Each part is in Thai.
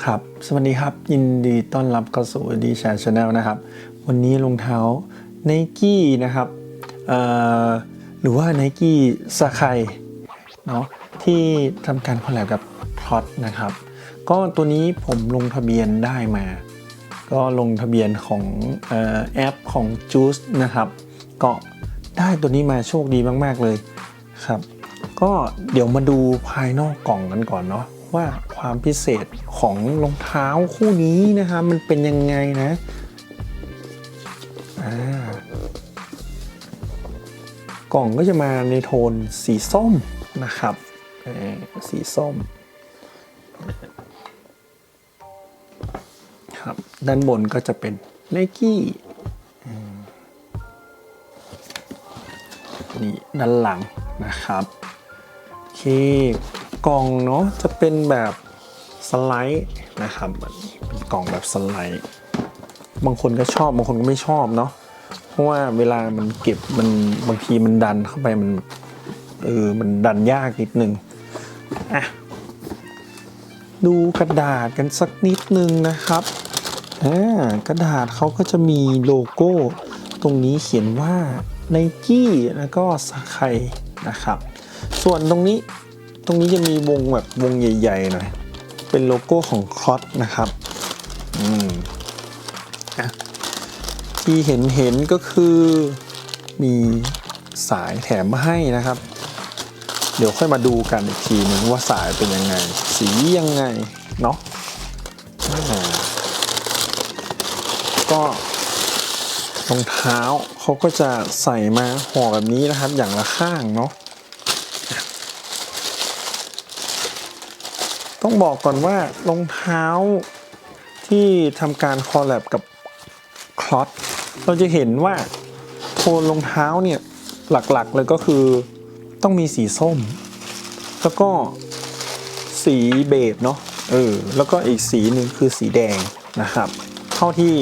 ครับ สวัสดีครับ ยินดีต้อนรับเข้าสู่ดีแชร์ชาแนลนะครับ วันนี้รองเท้า n i กี้นะครับหรือว่า n i กี้สไคเนาะที่ทำการคอลแลบกับพลอตนะครับ ก็ตัวนี้ผมลงทะเบียนได้มา ก็ลงทะเบียนของออแอปของ Juice นะครับ ก็ได้ตัวนี้มาโชคดีมาก ๆ เลยครับ ก็เดี๋ยวมาดูภายนอกกล่องกันก่อนเนาะว่าความพิเศษ ของรองเท้าคู่นี้นะครับมันเป็นยังไงนะกล่องก็จะมาในโทนสีส้มนะครับสีส้มครับด้านบนก็จะเป็นไนกี้นี่ด้านหลังนะครับ โอเค กล่องเนาะจะเป็นแบบ สไลด์นะครับเป็นกล่องแบบสไลด์ บางคนก็ชอบบางคนก็ไม่ชอบเนาะเพราะว่าเวลามันเก็บมันบางทีมันดันเข้าไปมันเออมันดันยากนิดนึงอะดูกระดาษกันสักนิดนึงนะครับอ่ากระดาษเขาก็จะมีโลโก้ ตรงนี้เขียนว่า n i กี้แล้วก็สไคนะครับ ส่วนตรงนี้ตรงนี้จะมีวงแบบวงใหญ่ๆหน่อย เป็นโลโก้ของคลอสนะครับอืมที่เห็นเห็นก็คือมีสายแถมมาให้นะครับ เดี๋ยวค่อยมาดูกันอีกทีนึงว่าสายเป็นยังไง สียังไง เนาะก็รองเท้าเขาก็จะใส่มาห่อแบบนี้นะครับ อย่างละข้างเนาะ ต้องบอกก่อนว่ารองเท้าที่ทำการคอลแลบกับคลอสเราจะเห็นว่าโทนรองเท้าเนี่ยหลักๆเลยก็คือต้องมีสีส้ม แล้วก็สีเบจเนาะเออแล้วก็อีกสีหนึ่งคือสีแดงนะครับ เท่าที่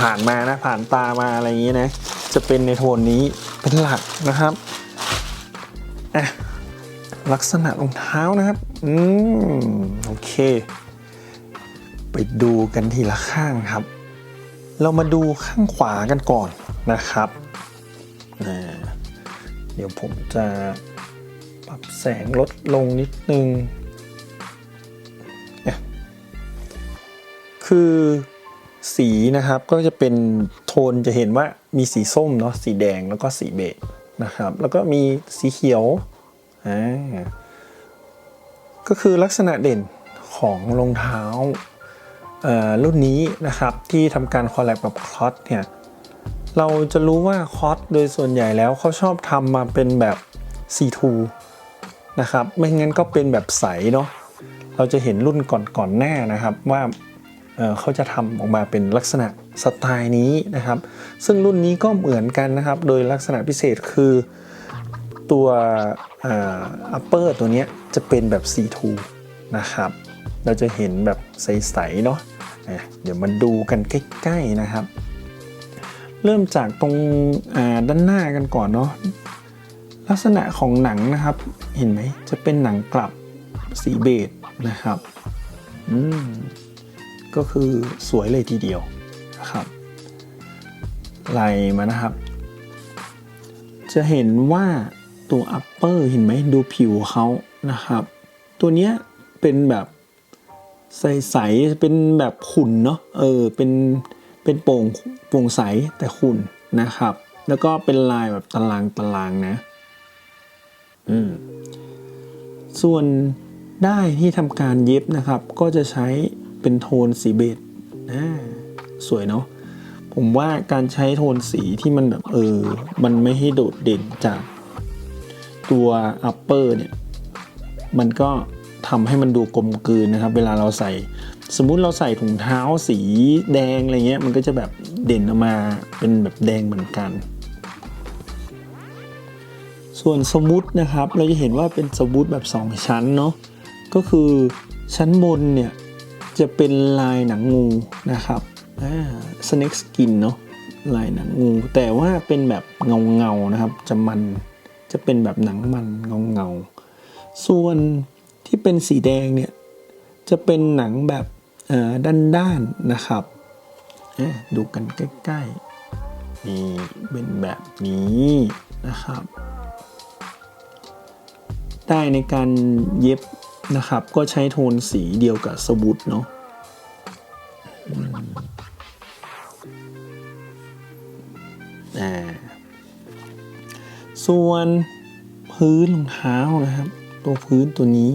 ผ่านๆมานะผ่านตามาอะไรอย่างนี้นะ จะเป็นในโทนนี้เป็นหลักนะครับอะ ลักษณะรองเท้านะครับ อืม โอเค ไปดูกันทีละข้างครับ เรามาดูข้างขวากันก่อนนะครับ เดี๋ยวผมจะปรับแสงลดลงนิดนึงนคือสีนะครับก็จะเป็นโทนจะเห็นว่ามีสีส้มเนาะสีแดงแล้วก็สีเบจนะครับ แล้วก็มีสีเขียว ก็คือลักษณะเด่นของรองเท้ารุ่นนี้นะครับที่ทำการคอลแลบกับคอสเนี่ยเราจะรู้ว่าคอสโดยส่วนใหญ่แล้วเขาชอบทำมาเป็นแบบ C2 นะครับไม่งั้นก็เป็นแบบใสเนาะเราจะเห็นรุ่นก่อนๆหน้านะครับว่าเเขาจะทำออกมาเป็นลักษณะสไตล์นี้นะครับ ซึ่งรุ่นนี้ก็เหมือนกันนะครับ โดยลักษณะพิเศษคือ ตัวอัปเปอร์ตัวนี้จะเป็นแบบ C2 นะครับ เราจะเห็นแบบใสๆเนาะเดี๋ยวมาดูกันใกล้ๆนะครับ เริ่มจากตรงอ่าด้านหน้ากันก่อนเนาะลักษณะของหนังนะครับเห็นไหมจะเป็นหนังกลับสีเบจนะครับอืมก็คือสวยเลยทีเดียวนะครับไล่มานะครับ จะเห็นว่า ตัว upper เห็นไหมดูผิวเขานะครับ ตัวเนี้ยเป็นแบบใสๆเป็นแบบขุ่นเนาะเออเป็นเป็นโป่งโปร่งใสแต่ขุ่นนะครับ แล้วก็เป็นลายแบบตารางตารางนะอืมส่วนได้ที่ทำการเย็บนะครับ ก็จะใช้เป็นโทนสีเบจอ่าสวยเนาะผมว่าการใช้โทนสีที่มันแบบเออ มันไม่ให้โดดเด่นจาก ตัว upper เนี่ยมันก็ทำให้มันดูกลมกลืนนะครับ เวลาเราใส่ สมมุติเราใส่ถุงเท้าสีแดงอะไรเงี้ยมันก็จะแบบเด่นออกมาเป็นแบบแดงเหมือนกัน ส่วนสมูทนะครับ เราจะเห็นว่าเป็นสมูทแบบ 2 ชั้นเนาะก็คือชั้นบนเนี่ยจะเป็นลายหนังงูนะครับอ่า snake skin เนาะลายหนังงู แต่ว่าเป็นแบบเงาเงาๆนะครับจะมัน จะเป็นแบบหนังมันเงาเงาๆส่วนที่เป็นสีแดงเนี่ยจะเป็นหนังแบบเอ่อด้านๆนะครับ ดูกันใกล้ๆนี่เป็นแบบนี้นะครับ ได้ในการเย็บนะครับก็ใช้โทนสีเดียวกับสวุดเนาะอ่า ส่วนพื้นรองเท้านะครับ ตัวพื้นตัวนี้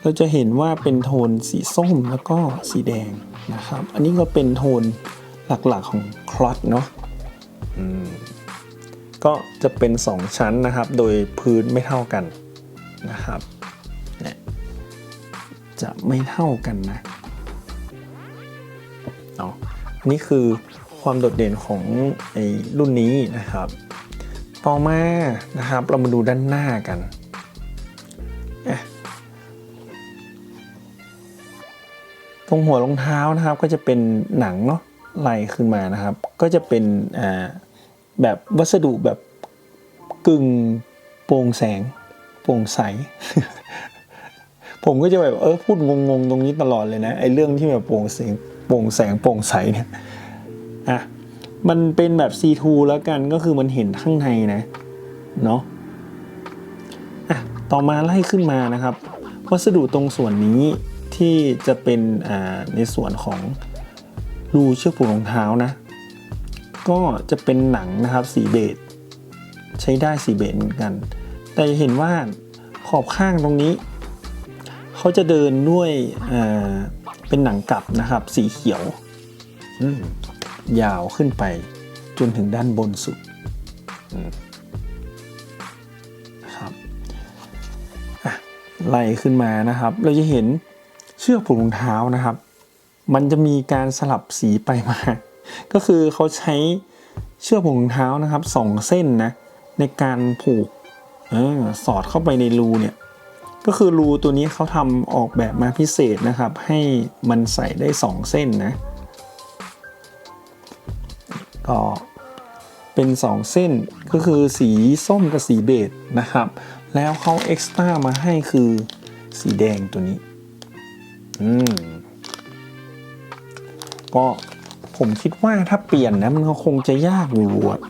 เราจะเห็นว่าเป็นโทนสีส้มแล้วก็สีแดงนะครับ อันนี้ก็เป็นโทนหลักๆของคลอตเนาะอืมก็จะเป็น 2 ชั้นนะครับ โดยพื้นไม่เท่ากันนะครับเนี่ยจะไม่เท่ากันนะเนาะอันนี้คือความโดดเด่นของไอ้รุ่นนี้นะครับ ต่อมานะครับ เรามาดูด้านหน้ากัน ตรงหัวรองเท้านะครับก็จะเป็นหนังเนาะไหลขึ้นมานะครับ ก็จะเป็นแบบวัสดุแบบกึ่งโปร่งแสงโปร่งใส ผมก็จะแบบเออพูดงงๆ ตรงนี้ตลอดเลยนะไอ้เรื่องที่แบบโปร่งแสงโปร่งแสงโปร่งใสเนี่ยอะ มันเป็นแบบ C2 แล้วกันก็คือมันเห็นข้างในนะ เนาะอะต่อมาไล่ขึ้นมานะครับ วัสดุตรงส่วนนี้ที่จะเป็นอ่าในส่วนของรูเชือกผูกรองเท้านะ ก็จะเป็นหนังนะครับสีเบจใช้ได้สีเบจเหมือนกัน แต่จะเห็นว่าขอบข้างตรงนี้ เขาจะเดินด้วยอ่าเป็นหนังกลับนะครับ สีเขียวอืม ยาวขึ้นไปจนถึงด้านบนสุดนะครับไล่ขึ้นมานะครับ เราจะเห็นเชือกผูกรองเท้านะครับ มันจะมีการสลับสีไปมา ก็คือเขาใช้เชือกผูกรองเท้านะครับสองเส้นนะในการผูกออสอดเข้าไปในรูเนี่ยก็คือรูตัวนี้เขาทำออกแบบมาพิเศษนะครับ ให้มันใส่ได้สองเส้นนะ ก็เป็นสองเส้นก็คือสีส้มกับสีเบจนะครับ แล้วเขาเอ็กซ์ตร้ามาให้คือสีแดงตัวนี้ อืม ก็ผมคิดว่าถ้าเปลี่ยนนะ มันก็คงจะยากอยู่อะ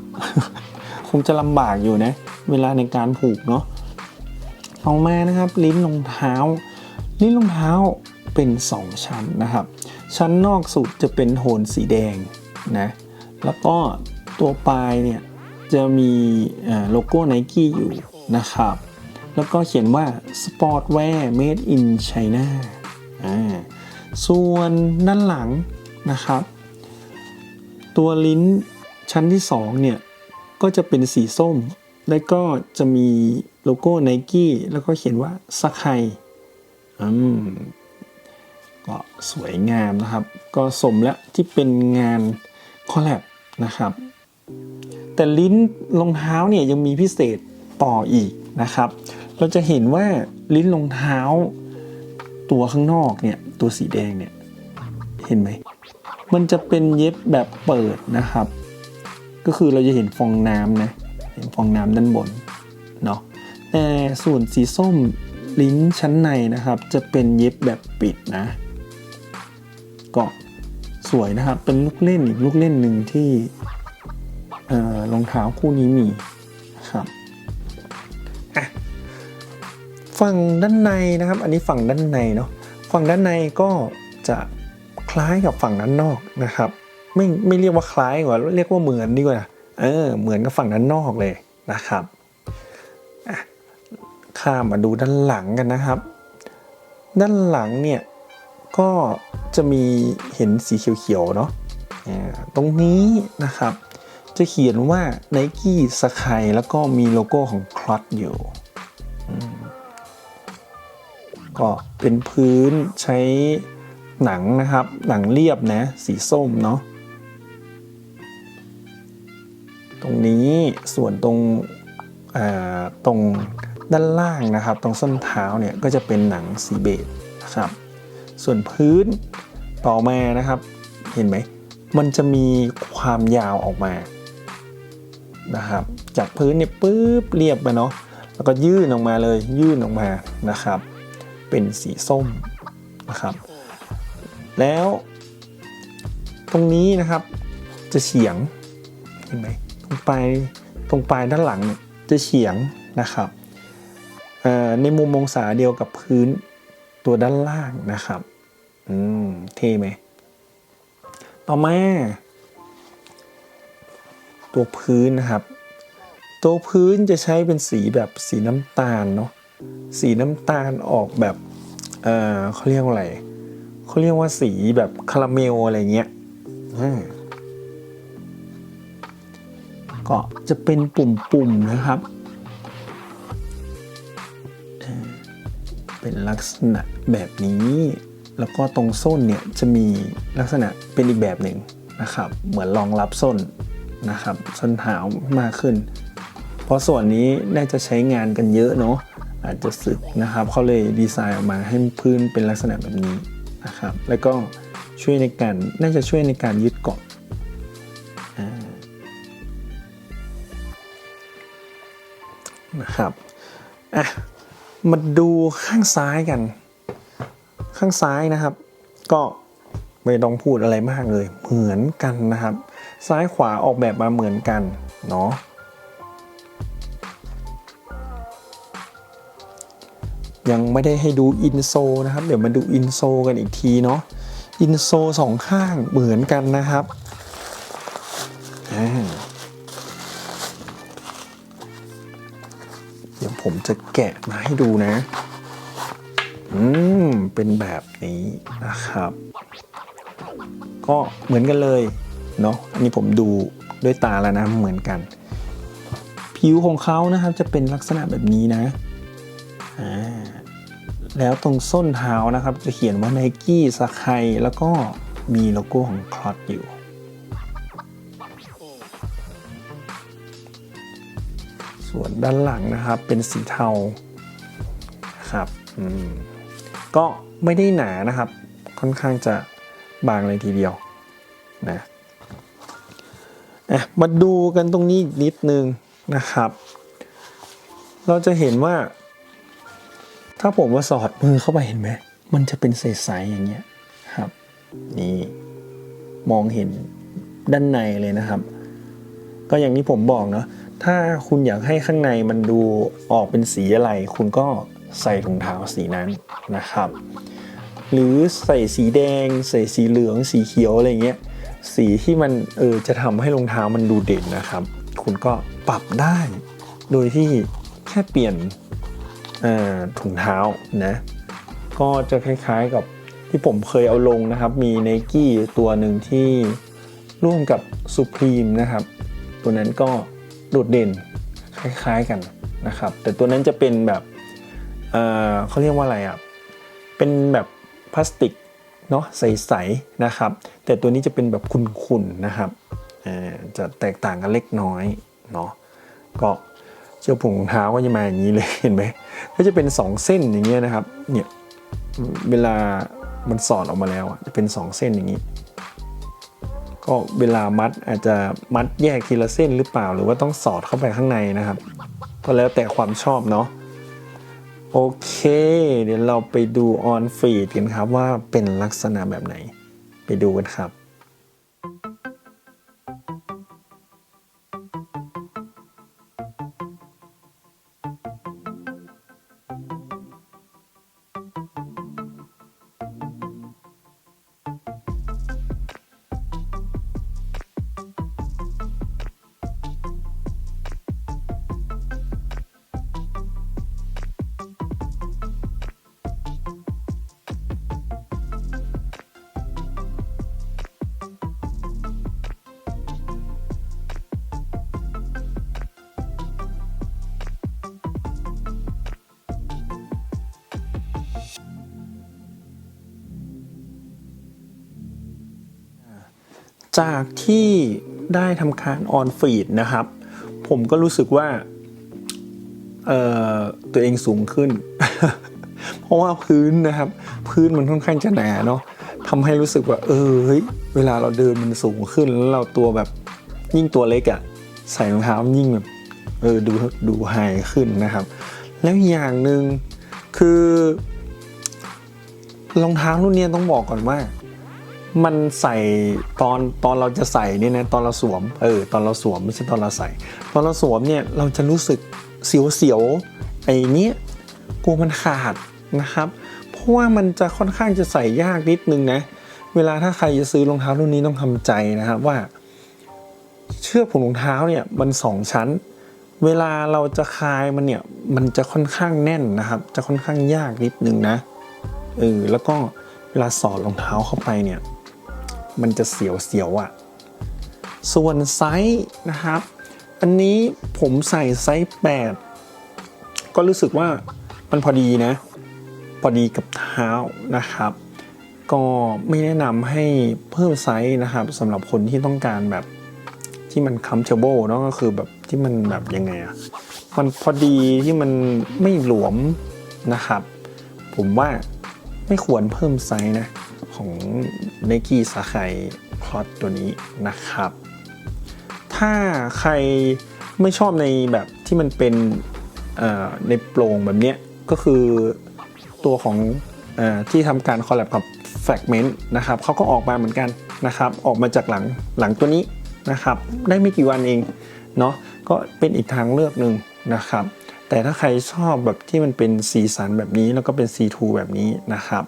คงจะลำบากอยู่นะ เวลาในการผูกเนาะต่อมานะครับ ลิ้นรองเท้า ลิ้นรองเท้าเป็น 2 ชั้นนะครับ ชั้นนอกสุดจะเป็นโทนสีแดงนะ แล้วก็ตัวปลายเนี่ยจะมีโลโก้ไนกี้อยู่นะครับ แล้วก็เขียนว่า Sportwear Made in China อ่าส่วนด้านหลังนะครับ ตัวลิ้นชั้นที่ 2 เนี่ย ก็จะเป็นสีส้ม แล้วก็จะมีโลโก้ไนกี้แล้วก็เขียนว่าซักไฮอืมก็สวยงามนะครับ ก็สมแล้วที่เป็นงานคอลแลบ นะครับ แต่ลิ้นรองเท้าเนี่ยยังมีพิเศษต่ออีกนะครับ เราจะเห็นว่าลิ้นรองเท้า ตัวข้างนอกเนี่ยตัวสีแดงเนี่ยเห็นไหมมันจะเป็นเย็บแบบเปิดนะครับ ก็คือเราจะเห็นฟองน้ำนะเห็นฟองน้ำด้านบนเนาะแต่ส่วนสีส้มลิ้นชั้นในนะครับ จะเป็นเย็บแบบปิดนะก็ส วยนะครับ เป็นลูกเล่นอีกลูกเล่นหนึ่งที่เอ่อรองเท้าคู่นี้มีครับฝั่งด้านในนะครับ อันนี้ฝั่งด้านในเนาะฝั่งด้านในก็จะคล้ายกับฝั่งด้านนอกนะครับ ไม่ไม่เรียกว่าคล้ายกว่าเรียกว่าเหมือนดีกว่าเออเหมือนกับฝั่งด้านนอกเลยนะครับข้ามมาดูด้านหลังกันนะครับ ด้านหลังเนี่ย ก็จะมีเห็นสีเขียวๆเนาะตรงนี้นะครับ จะเขียนว่า Nike s k y แล้วก็มีโลโก้ของคลอตอยู่ก็เป็นพื้นใช้หนังนะครับ หนังเรียบนะ สีส้มเนาะตรงนี้ส่วนตรงตรงด้านล่างนะครับ ตรงส้นเท้าเนี่ยก็จะเป็นหนังสีเบจนะครับ ส่วนพื้นต่อมานะครับ เห็นไหม มันจะมีความยาวออกมานะครับ จากพื้นเนี่ยปุ๊บเรียบไปเนาะแล้วก็ยื่นออกมาเลยยื่นออกมานะครับ เป็นสีส้มนะครับ แล้วตรงนี้นะครับจะเฉียงเห็นไหมตรงปลายตรงปลายด้านหลังเนี่ยจะเฉียงนะครับในมุมองศาเดียวกับพื้นตัวด้านล่างนะครับ อืมเท่ไหม ต่อมา ตัวพื้นนะครับ ตัวพื้นจะใช้เป็นสีแบบสีน้ำตาลเนาะสีน้ำตาลออกแบบเออเขาเรียกว่าอะไรเขาเรียกว่าสีแบบคาราเมลอะไรเงี้ยก็จะเป็นปุ่มๆนะครับ เป็นลักษณะแบบนี้ แล้วก็ตรงส้นเนี่ยจะมีลักษณะเป็นอีกแบบหนึ่งนะครับ เหมือนรองรับส้นนะครับส้นเท้ามากขึ้น เพราะส่วนนี้น่าจะใช้งานกันเยอะเนาะอาจจะสึกนะครับเขาเลยดีไซน์ออกมาให้พื้นเป็นลักษณะแบบนี้นะครับ แล้วก็ช่วยในการน่าจะช่วยในการยึดเกาะนะครับอะมาดูข้างซ้ายกัน ข้างซ้ายนะครับ ก็ไม่ต้องพูดอะไรมากเลย เหมือนกันนะครับ ซ้ายขวาออกแบบมาเหมือนกันเนาะยังไม่ได้ให้ดูอินโซนะครับ เดี๋ยวมาดูอินโซกันอีกทีเนาะอินโซสองข้างเหมือนกันนะครับเดี๋ยวผมจะแกะมาให้ดูนะ อืม เป็นแบบนี้นะครับ ก็เหมือนกันเลยเนาะอันนี้ผมดูด้วยตาแล้วนะเหมือนกัน ผิวของเขานะครับจะเป็นลักษณะแบบนี้นะอ่าแล้วตรงส้นเท้านะครับ จะเขียนว่า n i กี้สไคแล้วก็มีโลโก้ของคลอตอยู่ ส่วนด้านหลังนะครับเป็นสีเทาครับ อืม ก็ไม่ได้หนานะครับ ค่อนข้างจะบางเลยทีเดียวนะมาดูกันตรงนี้อีกนิดนึงนะครับ เราจะเห็นว่า ถ้าผมว่าสอดมือเข้าไปเห็นไหมมันจะเป็นใสๆอย่างเงี้ยครับ นี่มองเห็นด้านในเลยนะครับ ก็อย่างที่ผมบอกเนาะถ้าคุณอยากให้ข้างในมันดูออกเป็นสีอะไร คุณก็ ใส่ถุงเท้าสีนั้นนะครับ หรือใส่สีแดง ใส่สีเหลืองสีเขียวอะไรเงี้ยสีที่มันเออจะทำให้รองเท้ามันดูเด่นนะครับ คุณก็ปรับได้ โดยที่แค่เปลี่ยนถุงเท้านะก็จะคล้ายๆกับที่ผมเคยเอาลงนะครับ มี n i กี้ตัวหนึ่งที่ร่วมกับ Supreme นะครับ ตัวนั้นก็โดดเด่นคล้ายๆกันนะครับ แต่ตัวนั้นจะเป็นแบบ เอ่อเขาเรียกว่าอะไรอะ เป็นแบบพลาสติกเนาะใสๆนะครับ แต่ตัวนี้จะเป็นแบบขุ่นๆนะครับจะแตกต่างกันเล็กน้อยเนาะก็เชือกผูกรองเท้าก็จะมาอย่างนี้เลยเห็นไหมก็จะเป็น 2 เส้นอย่างเงี้ยนะครับเนี่ยเวลามันสอดออกมาแล้วจะเป็น 2 เส้นอย่างนี้ ก็เวลามัดอาจจะมัดแยกทีละเส้นหรือเปล่า หรือว่าต้องสอดเข้าไปข้างในนะครับ ก็แล้วแต่ความชอบเนาะ โอเค เดี๋ยวเราไปดูออนฟีดกันครับว่าเป็นลักษณะแบบไหน ไปดูกันครับ จากที่ได้ทำการออนฟีดนะครับ ผมก็รู้สึกว่าตัวเองสูงขึ้น เพราะว่าพื้นนะครับ พื้นมันค่อนข้างจะหนาเนาะทำให้รู้สึกว่า เออเฮ้ยเวลาเราเดินมันสูงขึ้น แล้วเราตัวแบบยิ่งตัวเล็กอะ่ะใส่รองเท้ามันยิ่งแบบเออดูดูไฮขึ้นนะครับ แล้วอย่างหนึ่งคือรองเท้ารุ่นนี้ต้องบอกก่อนว่า มันใส่ตอนตอนเราจะใส่เนี่ยนะตอนเราสวมเออตอนเราสวมไม่ใช่ตอนเราใส่ ตอนเราสวมเนี่ยเราจะรู้สึกเสียวๆไอ้นี้กลัวมันขาดนะครับ เพราะว่ามันจะค่อนข้างจะใส่ยากนิดนึงนะ เวลาถ้าใครจะซื้อรองเท้ารุ่นนี้ต้องทำใจนะครับว่า เชือกผูกรองเท้าเนี่ยมันสองชั้น เวลาเราจะคลายมันเนี่ยมันจะค่อนข้างแน่นนะครับ จะค่อนข้างยากนิดนึงนะเออแล้วก็เวลาสอดรองเท้าเข้าไปเนี่ย มันจะเสียวๆอะ่ะ ส่วนไซส์นะครับ อันนี้ผมใส่ไซส์ 8 ก็รู้สึกว่ามันพอดีนะ พอดีกับเท้านะครับ ก็ไม่แนะนำให้เพิ่มไซส์นะครับสำหรับคนที่ต้องการแบบที่มัน comfortable เนาะก็คือแบบที่มันแบบยังไงอะมันพอดีที่มันไม่หลวมนะครับ ผมว่าไม่ควรเพิ่มไซส์นะ ของ n i กี้สาไคพลอตตัวนี้นะครับ ถ้าใครไม่ชอบในแบบที่มันเป็นในโปร่งแบบเนี้ยก็คือตัวของออที่ทำการคอลแลบกับ Fragment นะครับเขาก็ออกมาเหมือนกันนะครับ ออกมาจากหลังหลังตัวนี้นะครับ ได้ไม่กี่วันเองเนาะก็เป็นอีกทางเลือกหนึ่งนะครับ แต่ถ้าใครชอบแบบที่มันเป็นสีสันแบบนี้แล้วก็เป็น C2 แบบนี้นะครับ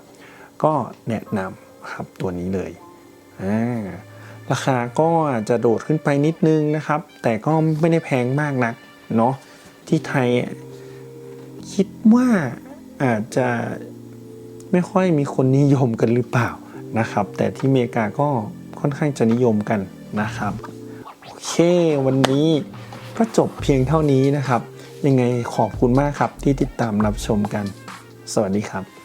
ก็แนะนำครับตัวนี้เลยราคาก็อาจจะโดดขึ้นไปนิดนึงนะครับ แต่ก็ไม่ได้แพงมากนักเนาะที่ไทยคิดว่าอาจจะไม่ค่อยมีคนนิยมกันหรือเปล่านะครับ แต่ที่อเมริกาก็ค่อนข้างจะนิยมกันนะครับ โอเค วันนี้ก็จบเพียงเท่านี้นะครับ ยังไงขอบคุณมากครับที่ติดตามรับชมกัน สวัสดีครับ